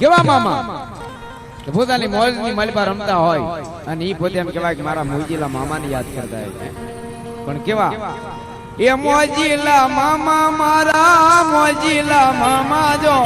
કેવા મામા? કે પોતાની મોજની માલિપા રમતા હોય અને એ પોતે એમ કહેવાય કે મારા મોજીલા મામાને યાદ કરતા હોય પણ કેવા? એ મોજીલા મામા મારા મોજીલા મામા જો.